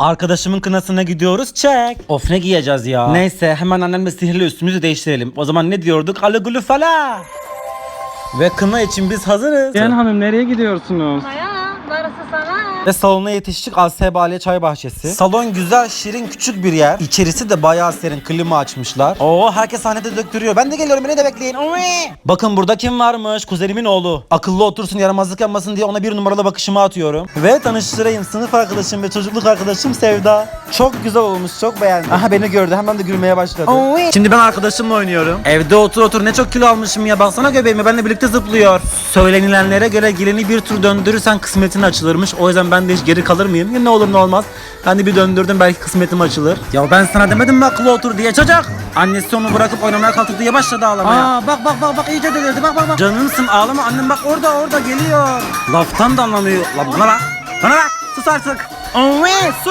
Arkadaşımın kınasına gidiyoruz çek. Of ne giyeceğiz ya. Neyse hemen annemle sihirli üstümüzü değiştirelim. O zaman ne diyorduk? Alıgülü fala. Ve kına için biz hazırız. Gen Hanım nereye gidiyorsunuz? Maya, darısı sana. Ve salona yetiştik Asebaliye Çay Bahçesi. Salon güzel, şirin, küçük bir yer. İçerisi de bayağı serin, klima açmışlar. Oo herkes sahnede döktürüyor. Ben de geliyorum, beni de bekleyin. Bakın burada kim varmış? Kuzenimin oğlu. Akıllı otursun, yaramazlık yapmasın diye ona bir numaralı bakışımı atıyorum. Ve tanıştırayım sınıf arkadaşım ve çocukluk arkadaşım Sevda. Çok güzel olmuş, çok beğendim. Aha beni gördü, hemen de gülmeye başladı. Şimdi ben arkadaşımla oynuyorum. Evde otur otur ne çok kilo almışım ya. Baksana göbeğime benimle birlikte zıplıyor. Söylenilenlere göre gelini bir tur döndürürsen kısmetin açılırmış. O yüzden ben de hiç geri kalır mıyım? Ya ne olur ne olmaz. Ben de bir döndürdüm belki kısmetim açılır. Ya ben sana demedim mi akıllı otur diye çocuk. Annesi onu bırakıp oynamaya kalktı diye başladı ağlamaya. Aa bak bak bak bak iyice delirdi bak bak bak. Canımsın ağlama annem bak orada orada geliyor. Laftan da anlamıyor. La bana bak. Bana bak sus artık. Sus.